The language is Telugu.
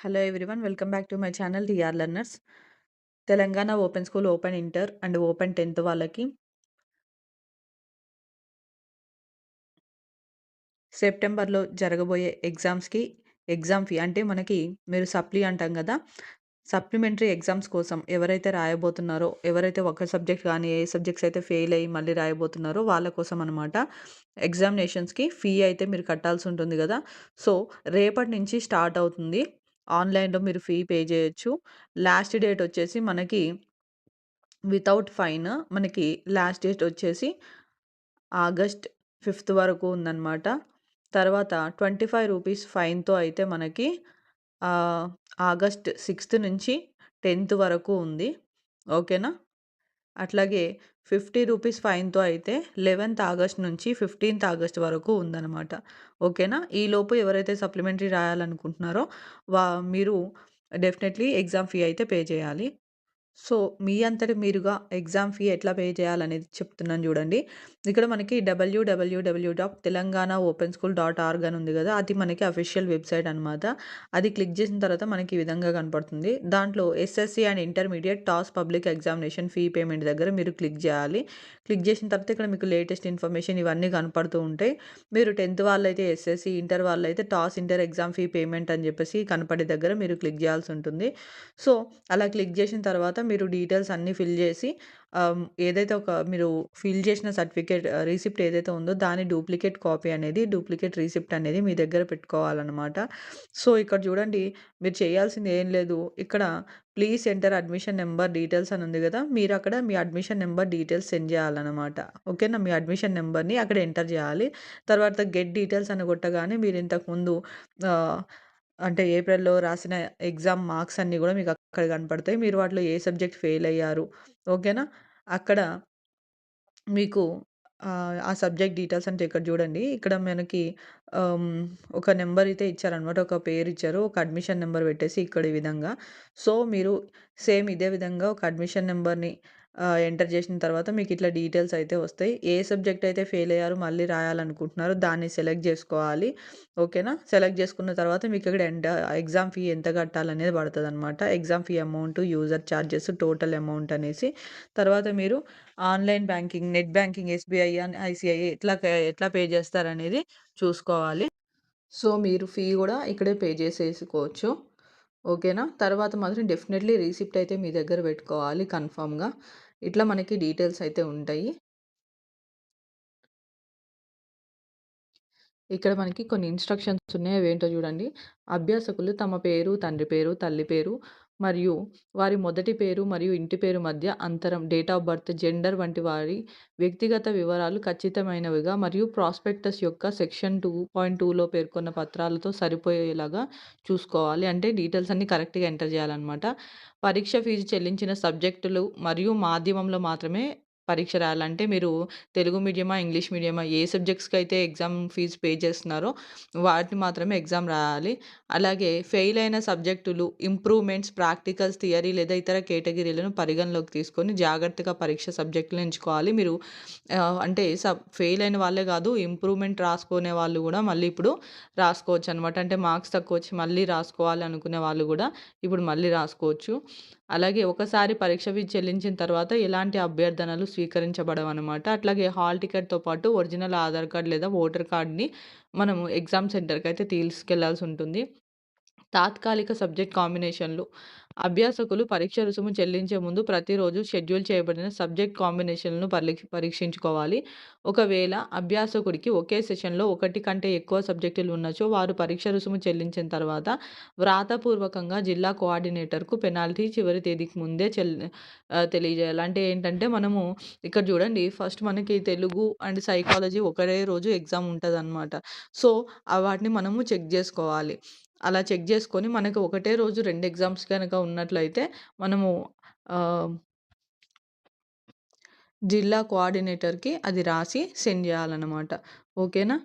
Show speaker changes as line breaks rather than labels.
Hello everyone welcome back to my channel TR learners Telangana open school open inter and open tenth వాళ్ళకి సెప్టెంబర్లో జరగబోయే ఎగ్జామ్స్కి ఎగ్జామ్ ఫీ అంటే మనకి మీరు సప్లీ అంటాం కదా సప్లిమెంటరీ ఎగ్జామ్స్ కోసం ఎవరైతే రాయబోతున్నారో ఎవరైతే ఒక సబ్జెక్ట్ కానీ ఏ సబ్జెక్ట్స్ అయితే ఫెయిల్ అయ్యి మళ్ళీ రాయబోతున్నారో వాళ్ళ కోసం అనమాట ఎగ్జామినేషన్స్కి ఫీ అయితే మీరు కట్టాల్సి ఉంటుంది కదా. సో రేపటి నుంచి స్టార్ట్ అవుతుంది. ఆన్‌లైన్‌లో మీరు ఫీ పే చేయొచ్చు. లాస్ట్ డేట్ వచ్చేసి మనకి వితౌట్ ఫైన్ మనకి లాస్ట్ డేట్ వచ్చేసి ఆగస్ట్ ఫిఫ్త్ వరకు ఉందన్నమాట. తర్వాత ట్వంటీ ఫైవ్ రూపీస్ ఫైన్‌తో అయితే మనకి ఆగస్ట్ సిక్స్త్ నుంచి టెన్త్ వరకు ఉంది. ఓకేనా? అట్లాగే ఫిఫ్టీ రూపీస్ ఫైన్‌తో అయితే లెవెన్త్ ఆగస్ట్ నుంచి ఫిఫ్టీన్త్ ఆగస్ట్ వరకు ఉందన్నమాట ఓకేనా? ఈలోపు ఎవరైతే సప్లిమెంటరీ రాయాలనుకుంటున్నారో వా మీరు డెఫినెట్‌లీ ఎగ్జామ్ ఫీ అయితే పే చేయాలి. సో, మీ అంతటి మీరుగా ఎగ్జామ్ ఫీ ఎట్లా పే చేయాలనేది చెప్తున్నాను చూడండి. ఇక్కడ మనకి W W W dot Telangana open school dot org అని ఉంది కదా! అది మనకి అఫీషియల్ వెబ్‌సైట్ అనమాట. అది క్లిక్ చేసిన తర్వాత మనకి ఈ విధంగా కనపడుతుంది. దాంట్లో SSC and intermediate TOSS public examination fee payment దగ్గర మీరు క్లిక్ చేయాలి. క్లిక్ చేసిన తర్వాత ఇక్కడ మీకు లేటెస్ట్ ఇన్ఫర్మేషన్ ఇవన్నీ కనపడుతూ ఉంటాయి. మీరు 10థ్ వాళ్ళైతే ఎస్ఎస్‌సి, ఇంటర్ వాళ్ళైతే toss inter exam fee payment అని చెప్పేసి కనపడే దగ్గర మీరు క్లిక్ చేయాల్సి ఉంటుంది. సో, అలా క్లిక్ చేసిన తర్వాత మీరు డీటెయిల్స్ అన్నీ ఫిల్ చేసి ఏదైతే ఒక మీరు ఫిల్ చేసిన సర్టిఫికేట్ రిసిప్ట్ ఏదైతే ఉందో దాని డూప్లికేట్ కాపీ అనేది డూప్లికేట్ రిసిప్ట్ అనేది మీ దగ్గర పెట్టుకోవాలన్నమాట. సో, ఇక్కడ చూడండి మీరు చేయాల్సింది ఏం లేదు. ఇక్కడ please enter admission number details అని ఉంది కదా! మీరు అక్కడ మీ అడ్మిషన్ నెంబర్ డీటెయిల్స్ సెండ్ చేయాలన్నమాట. ఓకేనా? మీ అడ్మిషన్ నెంబర్‌ని అక్కడ ఎంటర్ చేయాలి. తర్వాత గెట్ డీటెయిల్స్ అని కొట్టగానే మీరు ఇంతకుముందు అంటే ఏప్రిల్‌లో రాసిన ఎగ్జామ్ మార్క్స్ అన్నీ కూడా మీకు అక్కడ కనపడతాయి. మీరు వాటిలో ఏ సబ్జెక్ట్ ఫెయిల్ అయ్యారు. ఓకేనా? అక్కడ మీకు ఆ సబ్జెక్ట్ డీటెయిల్స్ అంటే ఇక్కడ చూడండి. ఇక్కడ మనకి ఒక నెంబర్ అయితే ఇచ్చారనమాట. ఒక పేరు ఇచ్చారు. ఒక అడ్మిషన్ నెంబర్ పెట్టేసి ఇక్కడ ఈ విధంగా. సో, మీరు సేమ్ ఇదే విధంగా ఒక అడ్మిషన్ నెంబర్‌ని ఎంటర్ చేసిన తర్వాత మీకు ఇట్లా డీటెయిల్స్ అయితే వస్తాయి. ఏ సబ్జెక్ట్ అయితే ఫెయిల్ అయ్యారు మళ్ళీ రాయాలనుకుంటున్నారో దాన్ని సెలెక్ట్ చేసుకోవాలి. ఓకేనా? సెలెక్ట్ చేసుకున్న తర్వాత మీకు ఇక్కడ ఎండ ఎగ్జామ్ ఫీ ఎంత కట్టాలనేది అనమాట exam fee amount, user charges, total amount అనేసి. తర్వాత మీరు online banking, net banking, SBI అని ఐసీఐ ఎట్లా ఎట్లా పే చేస్తారనేది చూసుకోవాలి. సో, మీరు ఫీ కూడా ఇక్కడే పే చేసేసుకోవచ్చు. ఓకేనా? తర్వాత మాత్రం డెఫినెట్‌లీ రిసిప్ట్ అయితే మీ దగ్గర పెట్టుకోవాలి కన్ఫర్మ్‌గా. ఇట్లా మనకి డీటెయిల్స్ అయితే ఉంటాయి. ఇక్కడ మనకి కొన్ని ఇన్‌స్ట్రక్షన్స్ ఉన్నాయి. అవేంటో చూడండి. అభ్యాసకులు తమ పేరు, తండ్రి పేరు, తల్లి పేరు మరియు వారి మొదటి పేరు మరియు ఇంటి పేరు మధ్య అంతరం, డేట్ ఆఫ్ బర్త్, జెండర్ వంటి వారి వ్యక్తిగత వివరాలు ఖచ్చితమైనవిగా మరియు ప్రాస్పెక్టస్ యొక్క సెక్షన్ 2.2లో పేర్కొన్న పత్రాలతో సరిపోయేలాగా చూసుకోవాలి. అంటే డీటెయిల్స్ అన్ని కరెక్ట్‌గా ఎంటర్ చేయాలన్నమాట. పరీక్ష ఫీజు చెల్లించిన సబ్జెక్టులు మరియు మాధ్యమంలో మాత్రమే పరీక్ష రాయాలంటే మీరు తెలుగు మీడియమా, ఇంగ్లీష్ మీడియమా ఏ సబ్జెక్ట్స్‌కి అయితే ఎగ్జామ్ ఫీజు పే చేస్తున్నారో వాటిని మాత్రమే ఎగ్జామ్ రాయాలి. అలాగే ఫెయిల్ అయిన సబ్జెక్టులు, ఇంప్రూవ్‌మెంట్స్, ప్రాక్టికల్స్, థియరీ లేదా ఇతర కేటగిరీలను పరిగణలోకి తీసుకొని జాగ్రత్తగా పరీక్ష సబ్జెక్టులు ఎంచుకోవాలి. మీరు అంటే సబ్ ఫెయిల్ అయిన వాళ్ళే కాదు ఇంప్రూవ్‌మెంట్ రాసుకునే వాళ్ళు కూడా మళ్ళీ ఇప్పుడు రాసుకోవచ్చు అనమాట. అంటే మార్క్స్ తక్కువ వచ్చి మళ్ళీ రాసుకోవాలి అనుకునే వాళ్ళు కూడా ఇప్పుడు మళ్ళీ రాసుకోవచ్చు. అలాగే ఒకసారి పరీక్ష ఫీజు చెల్లించిన తర్వాత ఎలాంటి అభ్యర్థనలు స్వీకరించబడవనమాట. అట్లాగే హాల్ టికెట్‌తో పాటు ఒరిజినల్ ఆధార్ కార్డ్ లేదా ఓటర్ కార్డ్‌ని మనము ఎగ్జామ్ సెంటర్‌కి అయితే తీసుకెళ్ళాల్సి ఉంటుంది. తాత్కాలిక సబ్జెక్ట్ కాంబినేషన్లు అభ్యాసకులు పరీక్ష రుసుము చెల్లించే ముందు ప్రతిరోజు షెడ్యూల్ చేయబడిన సబ్జెక్ట్ కాంబినేషన్లను పరీక్షించుకోవాలి. ఒకవేళ అభ్యాసకుడికి ఒకే సెషన్‌లో ఒకటి కంటే ఎక్కువ సబ్జెక్టులు ఉన్నచో వారు పరీక్ష రుసుము చెల్లించిన తర్వాత వ్రాతపూర్వకంగా జిల్లా కోఆర్డినేటర్‌కు పెనాల్టీ చివరి తేదీకి ముందే చెల్ తెలియజేయాలి. అంటే ఏంటంటే మనము ఇక్కడ చూడండి ఫస్ట్ మనకి తెలుగు అండ్ సైకాలజీ ఒకటే రోజు ఎగ్జామ్ ఉంటదనమాట. సో, వాటిని మనము చెక్ చేసుకోవాలి. అలా చెక్ చేసుకొని మనకు ఒకటే రోజు రెండు ఎగ్జామ్స్ కనుక ఉన్నట్లయితే మనము జిల్లా కోఆర్డినేటర్‌కి అది రాసి సెండ్ చేయాలన్నమాట. ఓకేనా?